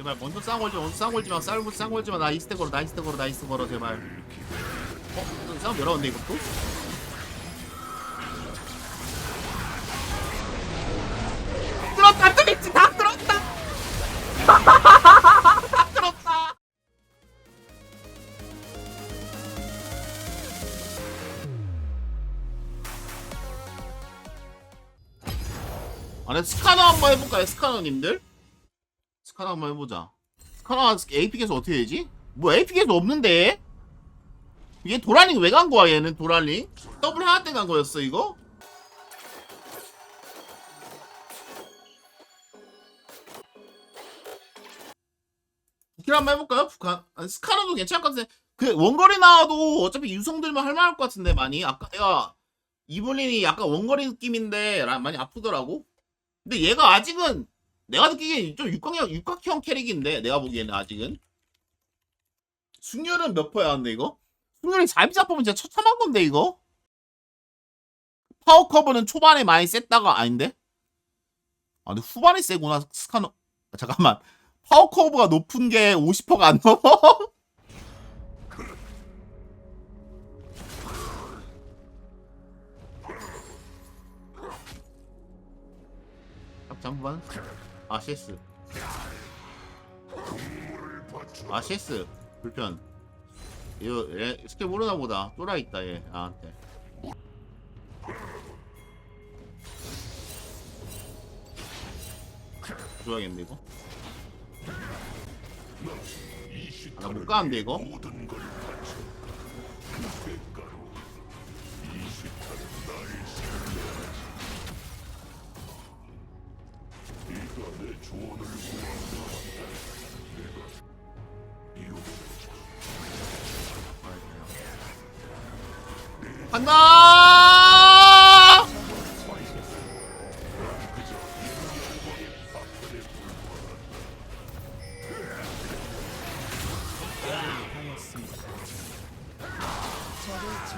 제발 먼저 쌍 걸지 마 먼저 쌍 걸지 마 쌍, 쌍 걸지 마 나 이스트 걸어 나 이스트 걸어 나 이스트 걸어 제발 어? 싸움 열어왔네 이것도? 들었다 트리치 다 들었다 다 들었다 아니 스카너 한번 해볼까요 스카너님들? 스카너 한번 해보자 스카너 AP에서 어떻게 되지? 뭐 AP에서 없는데? 얘 도랄링 왜 간 거야 얘는 도랄링? 더블 하나 때 간 거였어 이거? 북킬 한번 해볼까요? 북한 아니, 스카너도 괜찮을 것 같은데 그 원거리 나와도 어차피 유성들만 할만할 것 같은데 많이 아까 내가 이블린이 약간 원거리 느낌인데 라- 많이 아프더라고 근데 얘가 아직은 내가 느끼기엔 좀 육각형 육각형 캐릭인데 내가 보기에는 아직은 승률은 몇 퍼야 근데 이거? 승률이 잘 잡으면 진짜 처참한 건데 이거? 파워 커버는 초반에 많이 셌다가 아닌데? 아 근데 후반에 세구나 스카너 아, 잠깐만 파워 커버가 높은 게 50%가 안 넘어? 잠깐 만아 CS 아 CS 불편. 이거 얘 스킬 모르나 보다. 쫄아 있다 얘 나한테. 줘야겠네 이거? 아, 나못 가는데 이거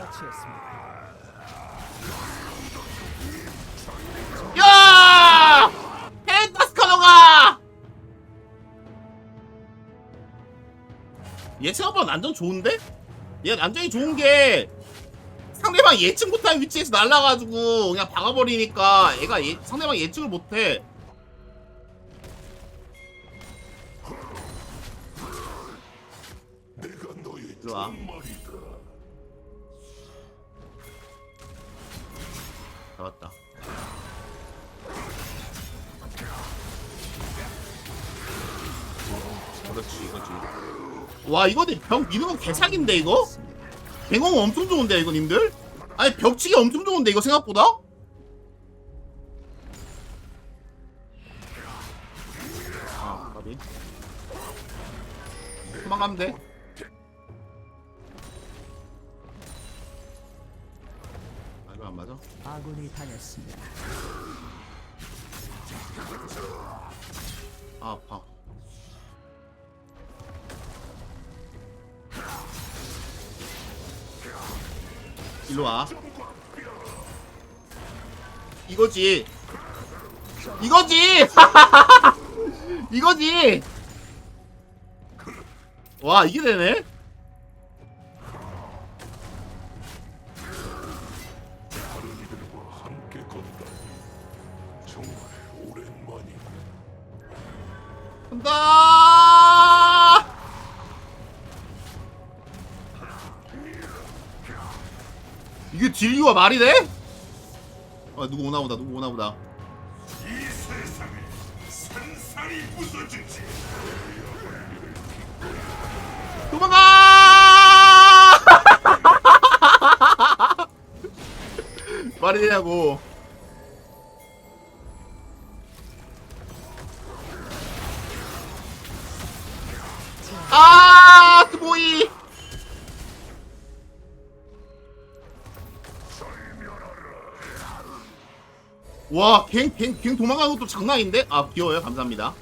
처치했습니다. 야! 펜타스카노가! 얘 생각보다 난전 좋은데? 얘 난전이 좋은 게 상대방 예측 못한 위치에서 날라가지고 그냥 박아버리니까 얘가 예, 상대방 예측을 못해. 이리 와. 잡았다. 그렇지 이거지. 와 이거 벽 미는 건 개사기인데 이거? 뱅공 엄청 좋은데 이거 님들? 아니 벽치기 엄청 좋은데 이거 생각보다? 아 까비 도망가면 돼 이거? 아군이 당했습니다. 아 아파. 일로 와. 이거지. 이거지! 이거지! 와 이게 되네 간다 이게 딜류가 말이 돼? 아 누구 오나 보다 누구 오나 보다 이 세상에 산산이 부서지지. 도망가! 말이 되냐고. 아, 스보이. 와, 갱, 갱, 갱 도망가는 것도 장난인데? 아, 귀여워요. 감사합니다.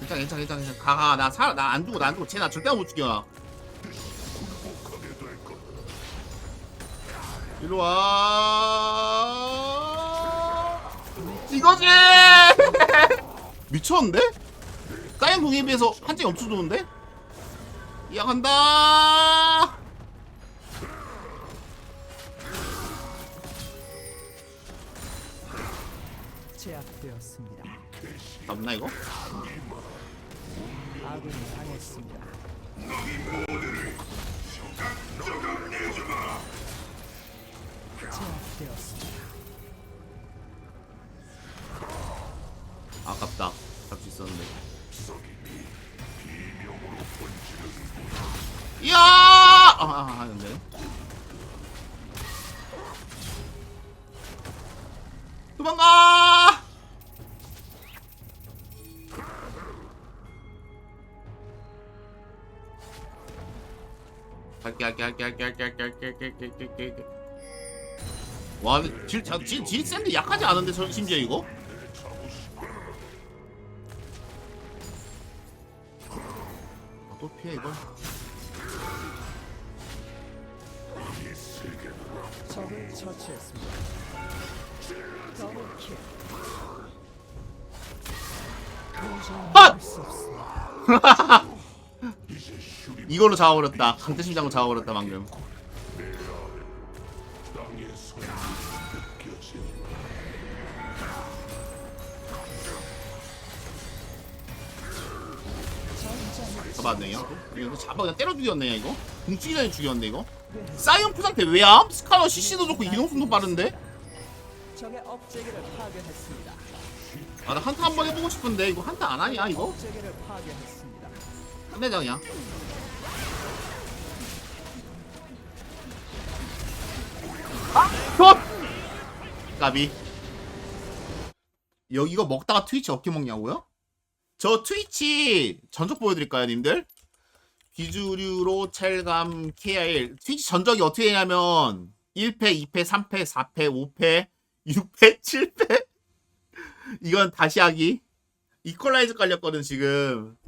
괜찮아, 괜찮아, 괜찮아, 괜찮아. 가, 가. 나 살, 나안 죽어, 나 안 죽어. 쟤 나 절대 못 죽여. 일로 와. 이거지. 미쳤는데? 사이언 궁에 비해서 한점이 엄청 좋은데? 야 간다 제압되었습니다. 잡나 이거? 아군이 당했습니다. 갈게 갈게 갈게 갈게 갈게 갈게 갈게 갈게 갈게 갈게 와질질 센데 약하지 않은데 저 심지어 이거 아, 또 피해 이걸 적을 처치했습니다. 더블킬. 아! 도저히 수 없습니다. 이걸로 잡아버렸다 강태 심장으로 잡아버렸다 방금. 잡았네요 이거 잡아 그냥 때려 죽였네 이거 궁치기 전에 죽였네 이거 사이언프 상태 왜암? 스카너 CC도 좋고 이동速도 빠른데? 적의 업체계를 파괴했습니다. 아 나 한타 한 번 해보고 싶은데 이거 한타 안 하냐 이거? 끝내자 그냥 까비. 여기 이거 먹다가 트위치 어떻게 먹냐고요? 저 트위치 전적 보여드릴까요 님들? 비주류로 첼감 KR 트위치 전적이 어떻게 되냐면 1패, 2패, 3패, 4패, 5패, 6패, 7패 이건 다시 하기. 이퀄라이즈 깔렸거든 지금.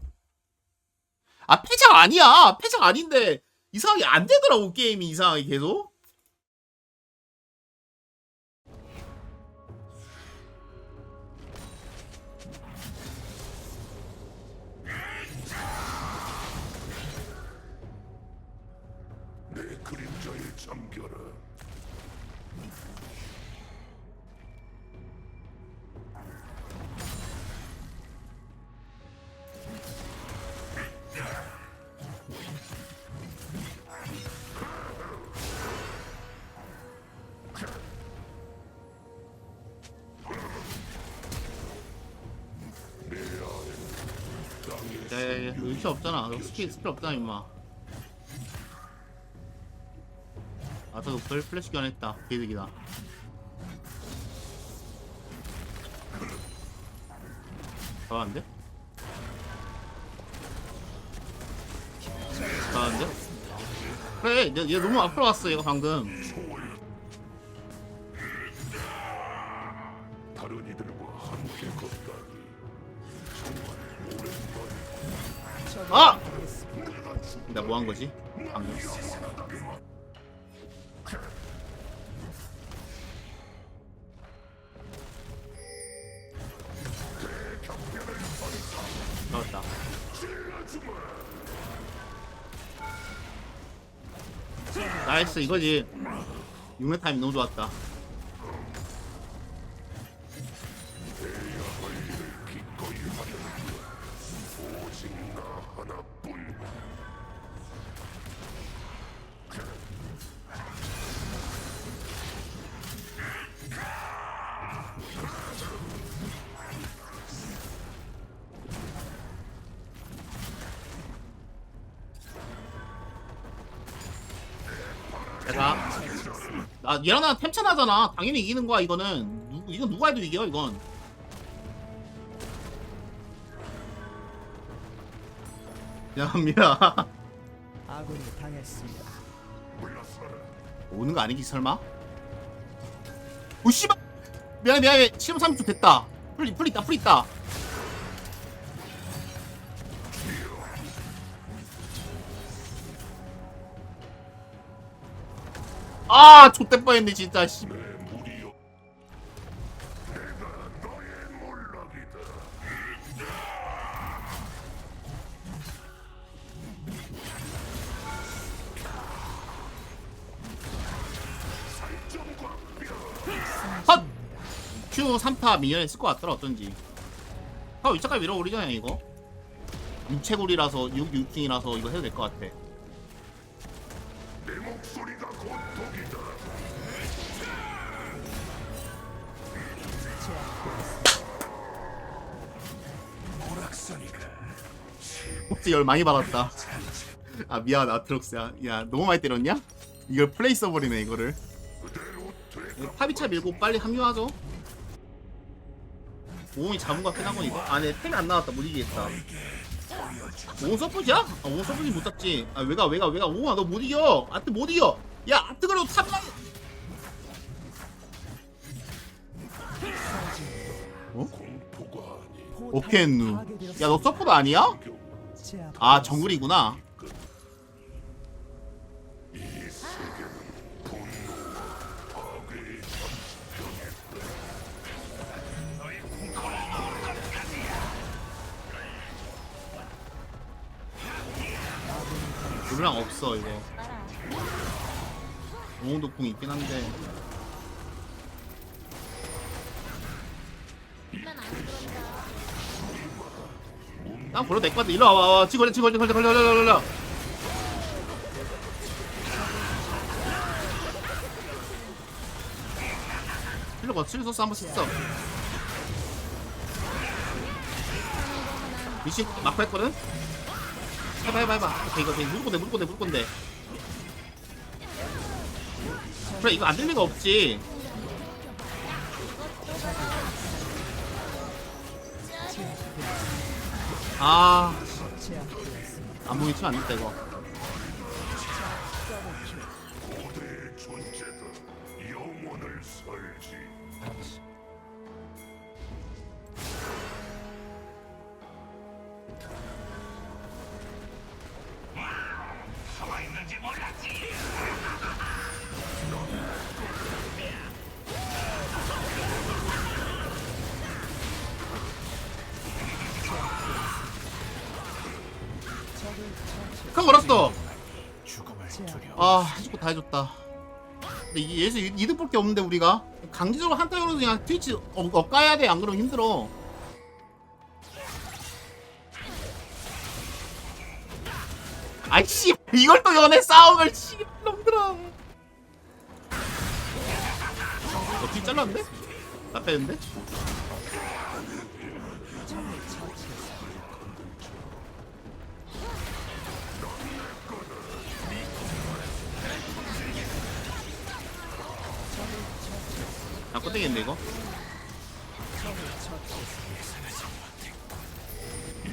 아 패작 아니야. 패작 아닌데 이상하게 안 되더라고 게임이 이상하게 계속 내 그림자에 잠겨라. 네 의시 없잖아 너 스킬 스킬 없잖아 임마 아저 별 플래시 교환했다 개득이다 잘하는데? 잘하는데? 그래 얘, 얘 너무 앞으로 갔어 얘가 방금 다른 이들과 함께 걷다니 정말 오랜만이다. 적이 아! 나 뭐 한 거지? 방금 나이스 이거지. 6렙 타임 너무 좋았다 내가 나 얘랑 나랑 템차나잖아. 당연히 이기는 거야 이거는. 누, 이건 누가 해도 이겨 이건. 미안합니다 아군이 당했습니다. 오는 거 아니지 설마? 오 씨발! 미안해 미안해. 시험 30초 됐다. 풀, 풀 있다 풀 있다 아, 좆대 뻔했네 진짜. 씨. 헛! 3파 미니언 쓸것 같더라 어떤지 아 위착가 밀어 오리잖아 이거 육체골이라서 육 육중이라서 이거 해도 될 것 같아 내 목소리가 곧 혹시 열 많이 받았다. 아 미안 아트록스야. 야 너무 많이 때렸냐? 이걸 플레이 써버리네 이거를. 이거 파비차 밀고 빨리 합류하죠. 모험이 잡은 것 같긴 하고 이거. 아네 템이 안 나왔다. 못 이기겠다. 오 서포트야? 아, 오 서포트 못 잡지. 아 왜가 왜가 왜가? 오아 너 못 이겨. 아트 못 이겨. 야 아트 그래도 탑만 공포가 아니 오케누. 야너 서포트 아니야? 아 정글이구나. 우리랑 없어 이거. 오홍도 궁 있긴 한데 난 내거 같아. 일로 와봐 와 지금 걸려 지금 걸려 걸려 걸려 걸려 힐러 봐 칠소스 한번 썼어. 미신 마크 했거든? 해봐 해봐 해봐. 오케이 이거 무조건 돼 무조건 돼 무조건 돼. 그래 이거 안될 리가 없지 아. 제압되었습니다. 안무기 치면 안 됐다 이거 지. 큰 걸었어. 아 해주고 다 해줬다 근데 예수 이득 볼 게 없는데 우리가 강제적으로 한타로도 그냥 트위치 어, 엇가야 돼 안 그러면 힘들어 아이씨 이걸 또 연애 싸움을 씨 놈들아 어뒤 잘랐는데? 나 빼는데? 아 끝내겠네 이거?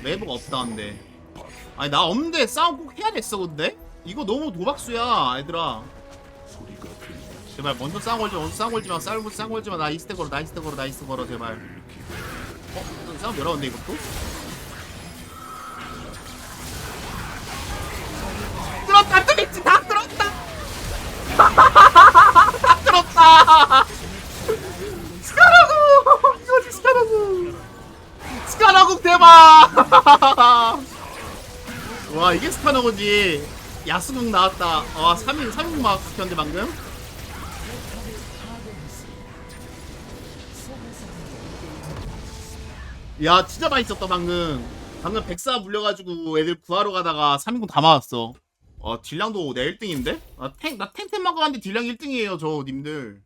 레버가 없다는데. 아니 나 없는데 싸움 꼭 해야 됐어 근데? 이거 너무 도박수야 얘들아. 제발 먼저 싸움 걸지 마 먼저 싸움 걸지 마. 싸움 싸움 걸지 마 나 이스트 걸어 나 이스트 걸어 나 이스트 걸어 제발. 어? 싸움 열어왔네 이것도? 들었다 뚫렸지 다 들었다. 다 들었다 대박 와 이게 스카라고지. 야수국 나왔다. 와 3인 3인 막 시켰는데 방금? 야 진짜 많이 썼다 방금. 방금 백사 물려가지고 애들 구하러 가다가 3인공 다 맞았어. 어 딜량도 내 1등인데? 아, 탱, 나 탱탱 막아봤는데 딜량 1등이에요 저 님들